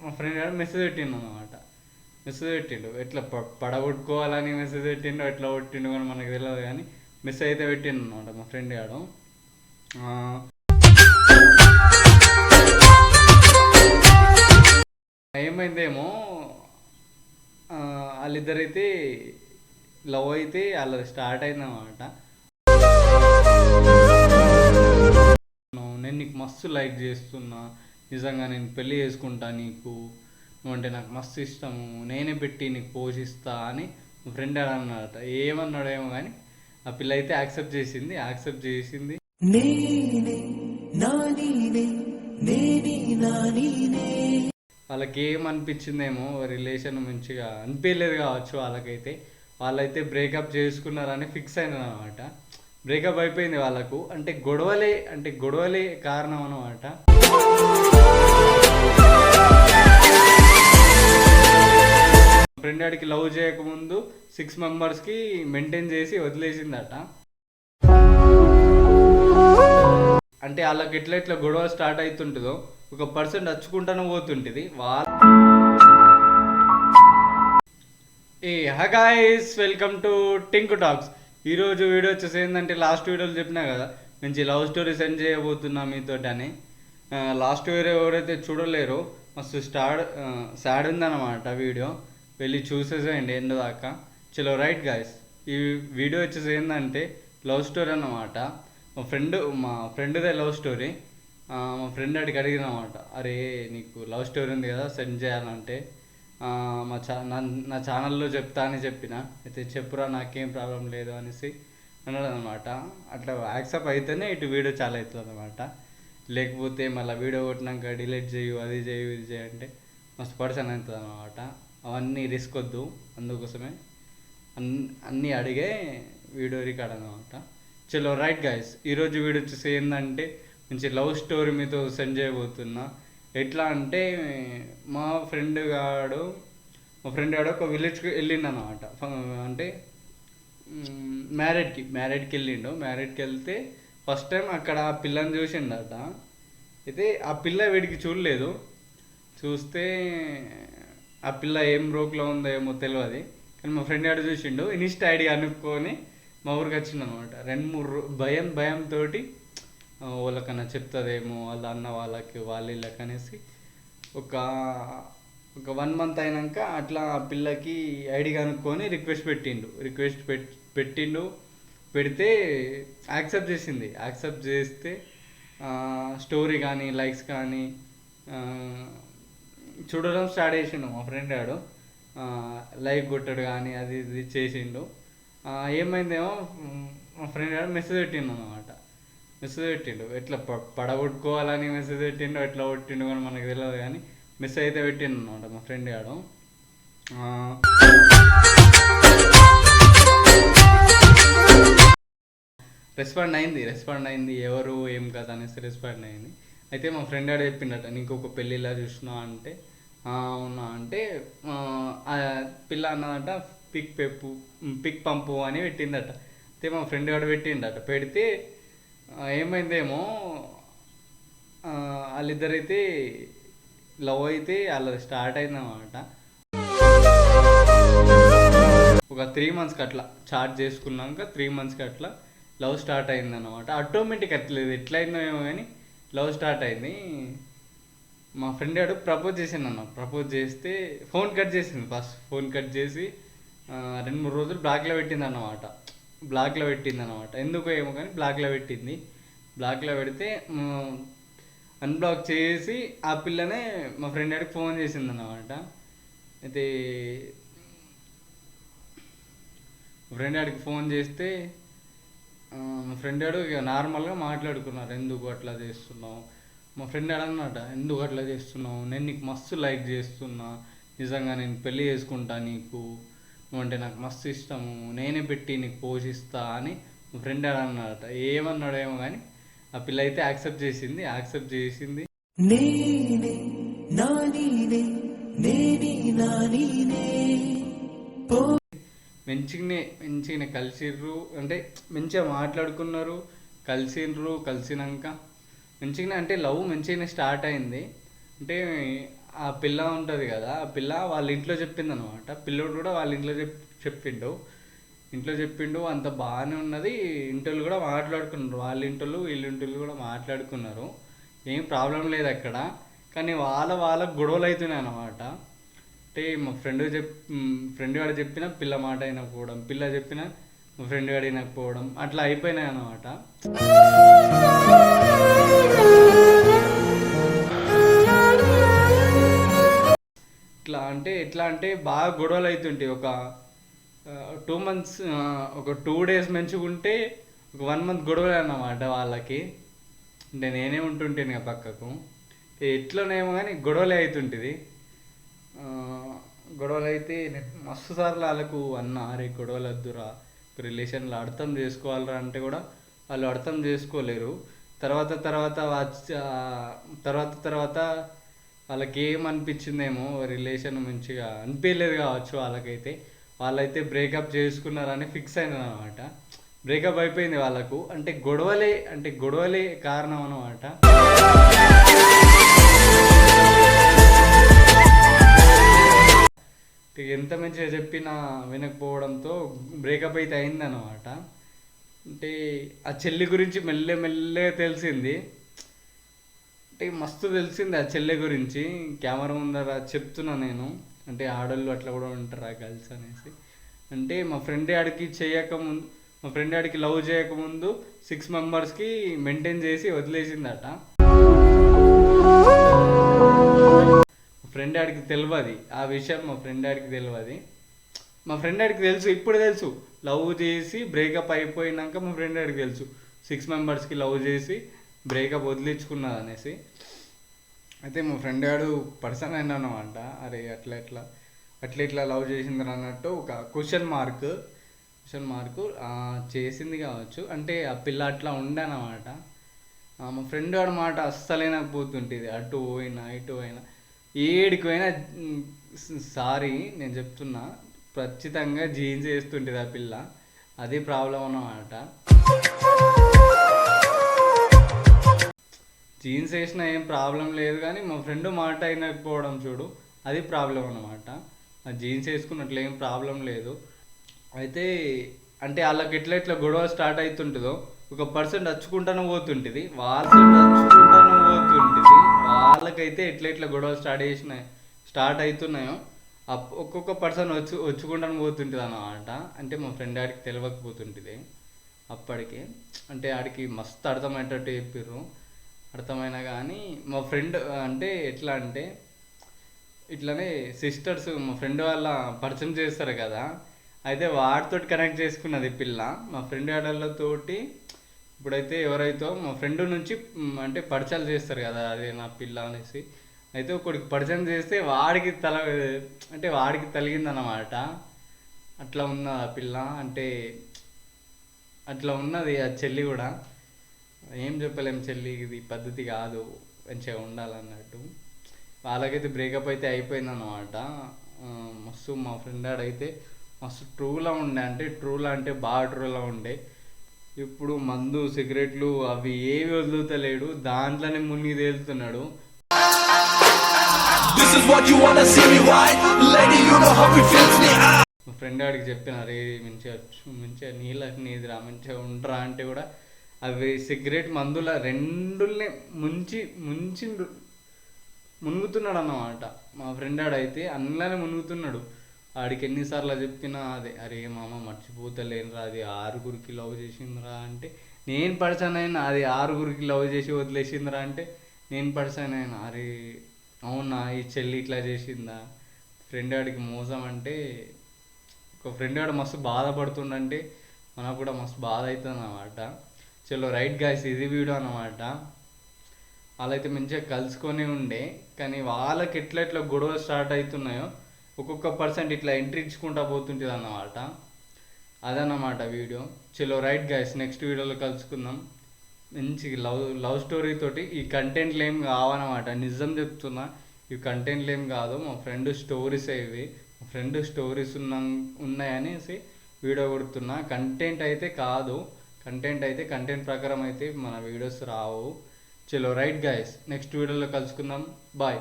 మా ఫ్రెండ్ గారు మెసేజ్ పెట్టిండు అనమాట మెసేజ్ పెట్టిండు. ఎట్లా పడగొట్టుకోవాలని మెసేజ్ పెట్టిండు ఎట్లా కొట్టిండు కానీ మనకు తెలియదు కానీ మెసేజ్ అయితే పెట్టిండు అనమాట మా ఫ్రెండ్ గారు ఏమైందేమో ఆ, వాళ్ళిద్దరైతే లవ్ అయితే వాళ్ళది స్టార్ట్ అయిందన్నమాట నేను నీకు మస్తు లైక్ చేస్తున్నా. నిజంగా నేను పెళ్ళి చేసుకుంటా నీకు నువ్వంటే నాకు మస్తు ఇష్టము నేనే పెట్టి నీకు పోషిస్తా అని మా ఫ్రెండ్ అన్నాడట. ఏమన్నాడో ఏమో కానీ ఆ పిల్ల అయితే యాక్సెప్ట్ చేసింది యాక్సెప్ట్ చేసింది. వాళ్ళకి ఏమనిపించిందేమో రిలేషన్ మంచిగా అనిపించలేదు కావచ్చు వాళ్ళకైతే. వాళ్ళైతే బ్రేకప్ చేసుకున్నారని ఫిక్స్ అయినారు అనమాట బ్రేకప్ అయిపోయింది వాళ్ళకు. అంటే గొడవలే అంటే గొడవలే కారణం అనమాట ఫ్రెండ్ ఆడికి లవ్ చేయకముందు సిక్స్ మెంబర్స్కి మెయింటైన్ చేసి వదిలేసిందట. అంటే వాళ్ళకి ఎట్లా ఎట్లా గొడవ స్టార్ట్ అవుతుంటుందో ఒక పర్సన్ నచ్చుకుంటానే పోతుంటుంది. వాళ్ళ hey hi guys welcome to Tinku talks ఈరోజు వీడియో వచ్చేసి ఏంటంటే లాస్ట్ వీడియోలో చెప్పినా కదా మంచి లవ్ స్టోరీ సెండ్ చేయబోతున్నా మీతోటి అని లాస్ట్ వీడియో ఎవరైతే చూడలేరో మస్తు స్టార్ట్ సాడ్ ఉందన్నమాట వీడియో. వెళ్ళి చూసేసేయండి ఎండ దాకా. చలో రైట్ గాయస్ ఈ వీడియో వచ్చేసి ఏంటంటే లవ్ స్టోరీ అన్నమాట. మా ఫ్రెండ్ మా ఫ్రెండ్దే లవ్ స్టోరీ మా ఫ్రెండ్ అడిగి అడిగినమాట అరే నీకు లవ్ స్టోరీ ఉంది కదా సెండ్ చేయాలంటే. మా చా నా నా ఛానల్లో చెప్తా అని చెప్పిన. అయితే చెప్పురా నాకేం ప్రాబ్లం లేదు అనేసి అన్నాడు అనమాట అట్లా యాక్సెప్ట్ అయితేనే ఇటు వీడియో చాలా అవుతుంది అనమాట లేకపోతే మళ్ళీ వీడియో కొట్టినాక డిలీట్ చేయు అది చేయు ఇది చేయి అంటే మస్తు పర్సన్ అవుతుంది అనమాట అవన్నీ రిస్క్ వద్దు. అందుకోసమే అన్ అన్నీ అడిగే వీడియో రికార్డ్ అనమాట చలో రైట్ గైస్ ఈరోజు వీడియో వచ్చేసి ఏంటంటే మంచి లవ్ స్టోరీ మీతో సెండ్ చేయబోతున్నా. ఎట్లా అంటే మా ఫ్రెండ్ గాడు మా ఫ్రెండ్ గాడు ఒక విలేజ్కి వెళ్ళిండు అనమాట అంటే మ్యారేడ్కి మ్యారేడ్కి వెళ్ళిండు. మ్యారేడ్కి వెళ్తే ఫస్ట్ టైం అక్కడ ఆ పిల్లని చూసిండట. అయితే ఆ పిల్ల వీడికి చూడలేదు. చూస్తే ఆ పిల్ల ఏం రోక్లో ఉందో ఏమో తెలియదు కానీ మా ఫ్రెండ్ ఆడ చూసిండు. ఇన్స్టా ఐడి అనుకొని మా ఊరికి వచ్చిండు అనమాట రెండు మూడు భయం భయంతో వాళ్ళకన్నా చెప్తుందేమో వాళ్ళ అన్న వాళ్ళకి వాళ్ళ వీళ్ళకి అనేసి ఒక ఒక వన్ మంత్ అయినాక అట్లా ఆ పిల్లకి ఐడి కనుక్కొని రిక్వెస్ట్ పెట్టిండు. రిక్వెస్ట్ పెట్ పెట్టిండు. పెడితే యాక్సెప్ట్ చేసింది. యాక్సెప్ట్ చేస్తే స్టోరీ కానీ లైక్స్ కానీ చూడడం స్టార్ట్ చేసిండు మా ఫ్రెండ్ ఆడు. లైక్ కొట్టాడు కానీ అది ఇది చేసిండు. ఏమైందేమో మా ఫ్రెండ్ ఆడు మెసేజ్ పెట్టిండు అనమాట మెసేజ్ పెట్టిండు. ఎట్లా ప- పడగొట్టుకోవాలని మెసేజ్ పెట్టిండు ఎట్లా కొట్టిండు కానీ మనకు తెలియదు కానీ మెసేజ్ అయితే పెట్టిండు అనమాట మా ఫ్రెండ్ ఆడు రెస్పాండ్ అయింది రెస్పాండ్ అయింది. ఎవరు ఏం కదా అనేసి రెస్పాండ్ అయింది. అయితే మా ఫ్రెండ్ ఆడ చెప్పిండట నీకు ఒక పెళ్ళిలా చూసినా అంటే అవునా అంటే పిల్ల అన్నదంట పిక్ పెప్పు పిక్ పంపు అని పెట్టిందట. అయితే మా ఫ్రెండ్ ఆడ పెట్టిండట. పెడితే ఏమైందేమో వాళ్ళిద్దరైతే లవ్ అయితే వాళ్ళది స్టార్ట్ అయిందన్నమాట. ఒక త్రీ మంత్స్కి అట్లా చార్జ్ చేసుకున్నాక త్రీ మంత్స్కి అట్లా లవ్ స్టార్ట్ అయిందన్నమాట. ఆటోమేటిక్ అట్లేదు ఎట్లయిందో ఏమో కానీ లవ్ స్టార్ట్ అయింది. మా ఫ్రెండ్ ఆడు ప్రపోజ్ చేసిండు అన్న ప్రపోజ్ చేస్తే ఫోన్ కట్ చేసింది ఫస్ట్ ఫోన్ కట్ చేసి రెండు మూడు రోజులు బ్లాక్లో పెట్టింది అన్నమాట. బ్లాక్లో పెట్టింది అనమాట ఎందుకో ఏమో కానీ బ్లాక్లో పెట్టింది. బ్లాక్లో పెడితే అన్బ్లాక్ చేసి ఆ పిల్లనే మా ఫ్రెండ్ ఆడికి ఫోన్ చేసింది అన్నమాట అయితే ఫ్రెండ్ ఆడికి ఫోన్ చేస్తే మా ఫ్రెండ్ ఆడు నార్మల్గా మాట్లాడుకున్నారు. ఎందుకు అట్లా చేస్తున్నావు? మా ఫ్రెండ్ అడన్నట అన్నమాట ఎందుకు అట్లా చేస్తున్నావు? నేను నీకు మస్తు లైక్ చేస్తున్నా. నిజంగా నేను పెళ్ళి చేసుకుంటా నీకు. నువ్వంటే నాకు మస్తు ఇష్టము నేనే పెట్టి నీకు పోషిస్తా అని ఫ్రెండ్ అన్నాడట. ఏమన్నాడో ఏమో కానీ ఆ పిల్ల అయితే యాక్సెప్ట్ చేసింది యాక్సెప్ట్ చేసింది. మంచిగానే మంచిగానే కలిసిర్రు. అంటే మంచిగా మాట్లాడుకున్నారు కలిసిండ్రు కలిసినాక. మంచిగానే అంటే లవ్ మంచిగానే స్టార్ట్ అయింది. అంటే ఆ పిల్ల ఉంటుంది కదా ఆ పిల్ల వాళ్ళ ఇంట్లో చెప్పింది అనమాట పిల్లోడు కూడా వాళ్ళ ఇంట్లో చెప్ చెప్పిండు. ఇంట్లో చెప్పిండు అంత బాగానే ఉన్నది. ఇంటోళ్ళు కూడా మాట్లాడుకున్నారు. వాళ్ళ ఇంటోళ్ళు వీళ్ళ ఇంటోళ్ళు కూడా మాట్లాడుకున్నారు. ఏం ప్రాబ్లం లేదు అక్కడ. కానీ వాళ్ళ వాళ్ళ గొడవలు అవుతున్నాయి అన్నమాట. అంటే మా ఫ్రెండ్ చెప్ ఫ్రెండ్ వాడు చెప్పిన పిల్ల మాట అయినకపోవడం పిల్ల చెప్పిన మా ఫ్రెండ్ వాడు అయినకపోవడం అట్లా అయిపోయినాయి అన్నమాట. ఇట్లా అంటే ఎట్లా అంటే బాగా గొడవలు అవుతుంటాయి ఒక టూ మంత్స్ ఒక టూ డేస్ మంచిగుంటే ఒక వన్ మంత్ గొడవలు అన్నమాట వాళ్ళకి. అంటే నేనే ఉంటుంటాను ఇక పక్కకు. ఎట్లనేమో కానీ గొడవలే అవుతుంటుంది గొడవలు అయితే నేను మస్తు సార్లు వాళ్ళకు అన్న అరే గొడవలు వద్దురా రిలేషన్లో అర్థం చేసుకోవాలరా అంటే కూడా వాళ్ళు అర్థం చేసుకోలేరు. తర్వాత తర్వాత వచ్చి- తర్వాత తర్వాత వాళ్ళకి ఏం అనిపించిందేమో రిలేషన్ మంచిగా అనిపించలేదు కావచ్చు వాళ్ళకైతే. వాళ్ళైతే బ్రేకప్ చేసుకున్నారని ఫిక్స్ అయినారు అనమాట బ్రేకప్ అయిపోయింది వాళ్ళకు. అంటే గొడవలే అంటే గొడవలే కారణం అనమాట ఎంత మంచిగా చెప్పినా వినకపోవడంతో బ్రేకప్ అయితే అయిందనమాట అంటే ఆ చెల్లి గురించి మెల్లె మెల్లె తెలిసింది. అంటే మస్తు తెలిసింది ఆ చెల్లె గురించి. కెమెరా ముందర చెప్తున్నా నేను. అంటే ఆడోళ్ళు అట్లా కూడా ఉంటారా గర్ల్స్ అనేసి. అంటే మా ఫ్రెండ్ ఆడికి చేయకముందు మా ఫ్రెండ్ ఆడికి లవ్ చేయకముందు సిక్స్ మెంబర్స్కి మెయింటైన్ చేసి వదిలేసిందట. ఫ్రెండ్ ఆడికి తెలియదు ఆ విషయం మా ఫ్రెండ్ ఆడికి తెలియదు మా ఫ్రెండ్ ఆడికి తెలుసు ఇప్పుడు తెలుసు. లవ్ చేసి బ్రేకప్ అయిపోయినాక మా ఫ్రెండ్ ఆడికి తెలుసు. సిక్స్ మెంబర్స్కి లవ్ చేసి బ్రేకప్ వదిలించుకున్నది అనేసి. అయితే మా ఫ్రెండ్ గాడు పర్సన్ అయినా అనమాట అరే అట్లా ఎట్లా అట్లా ఇట్లా లవ్ చేసింది అన్నట్టు ఒక క్వశ్చన్ మార్క్ క్వశ్చన్ మార్క్ చేసింది కావచ్చు. అంటే ఆ పిల్ల అట్లా ఉండనమాట అనమాట మా ఫ్రెండ్ వాడి మాట అస్సలే నాకు పోతుంటుంది అటు పోయినా ఇటు పోయినా. ఏడికి పోయినా సారీ నేను చెప్తున్నా. ఖచ్చితంగా జీన్స్ వేస్తుంటుంది ఆ పిల్ల. అది ప్రాబ్లం అన్నమాట. జీన్స్ వేసినా ఏం ప్రాబ్లం లేదు కానీ మా ఫ్రెండ్ మాట అయినకపోవడం చూడు అది ప్రాబ్లం అన్నమాట. ఆ జీన్స్ వేసుకున్నట్లు ఏం ప్రాబ్లం లేదు. అయితే అంటే వాళ్ళకి ఎట్లా ఎట్లా గొడవ స్టార్ట్ అవుతుంటుందో ఒక పర్సన్ వచ్చుకుంటానే పోతుంటుంది వాళ్ళు వచ్చుకుంటానే పోతుంటుంది వాళ్ళకైతే ఎట్లా ఎట్లా గొడవ స్టార్ట్ చేసిన స్టార్ట్ అవుతున్నాయో అప్- ఒక్కొక్క పర్సన్ వచ్చి వచ్చుకుంటాను పోతుంటుంది అన్నమాట. అంటే మా ఫ్రెండ్ ఆడికి తెలియకపోతుంటుంది అప్పటికి అంటే ఆడికి మస్తు అర్థమయ్యేటట్టు చెప్పిర్రు. అర్థమైనా కానీ మా ఫ్రెండ్ అంటే ఎట్లా అంటే ఇట్లానే సిస్టర్స్ మా ఫ్రెండ్ వాళ్ళ పరిచయం చేస్తారు కదా. అయితే వాడితో కనెక్ట్ చేసుకున్నది పిల్ల. మా ఫ్రెండ్ ఆడళ్ళతోటి ఇప్పుడైతే ఎవరైతే మా ఫ్రెండ్ నుంచి అంటే పరిచయాలు చేస్తారు కదా అదే నా పిల్ల అనేసి. అయితే ఒకడికి పరిచయం చేస్తే వాడికి తల అంటే వాడికి తలిగిందన్నమాట. అట్లా ఉన్న ఆ పిల్ల. అంటే అట్లా ఉన్నది ఆ చెల్లి కూడా. ఏం చెప్పలేం చెల్లి ఇది పద్ధతి కాదు మంచిగా ఉండాలన్నట్టు. వాళ్ళకైతే బ్రేకప్ అయితే అయిపోయింది అనమాట మస్తు మా ఫ్రెండ్ ఆడైతే మస్తు ట్రూలా ఉండే. అంటే ట్రూలా అంటే బాగా ట్రూలా ఉండే. ఇప్పుడు మందు సిగరెట్లు అవి ఏవి వదులుతలేడు దాంట్లోనే మునిగి తేలుతున్నాడు. Up మా ఫ్రెండ్ ఆడికి చెప్పిన రే మంచిగా మంచిగా నీళ్ళకి నీదిరా మంచిగా ఉండరా అంటే కూడా అవి సిగరెట్ మందుల రెండుల్ని ముంచి ముంచి మునుగుతున్నాడు అన్నమాట మా ఫ్రెండ్ ఆడైతే అందులోనే మునుగుతున్నాడు. ఆడికి ఎన్నిసార్లు చెప్పినా అదే అరే మామ మర్చిపోతలేనురా అది ఆరుగురికి లవ్ చేసిందిరా అంటే నేను పడిచానైనా అది ఆరుగురికి లవ్ చేసి వదిలేసిందిరా అంటే నేను పడిచానైనా అరే అవునా ఈ చెల్లి ఇట్లా చేసిందా? ఫ్రెండ్ ఆడికి మోసం అంటే ఒక ఫ్రెండ్ ఆడ మస్తు బాధపడుతుండంటే మనకు కూడా మస్తు బాధ అవుతుంది అన్నమాట చలో రైట్ గాయస్ ఇది వీడియో అన్నమాట. వాళ్ళైతే మంచిగా కలుసుకొని ఉండే కానీ వాళ్ళకి ఎట్లా ఎట్లా గొడవలు స్టార్ట్ అవుతున్నాయో ఒక్కొక్క పర్సెంట్ ఇట్లా ఎంట్రీ ఇచ్చుకుంటా పోతుంటుంది అన్నమాట. అదన్నమాట వీడియో. చలో రైట్ గాయస్ నెక్స్ట్ వీడియోలో కలుసుకుందాం. మంచి లవ్ లవ్ స్టోరీ తోటి ఈ కంటెంట్లు ఏం కావన్నమాట. నిజం చెప్తున్నా ఈ కంటెంట్లు ఏం కాదు. మా ఫ్రెండ్ స్టోరీస్ ఇవి. మా ఫ్రెండ్ స్టోరీస్ ఉన్న ఉన్నాయనేసి వీడియో కొడుతున్నా. కంటెంట్ అయితే కాదు. కంటెంట్ అయితే కంటెంట్ ప్రకారం అయితే మన వీడియోస్ రావు. చలో రైట్ గైస్ నెక్స్ట్ వీడియోలో కలుసుకుందాం. బాయ్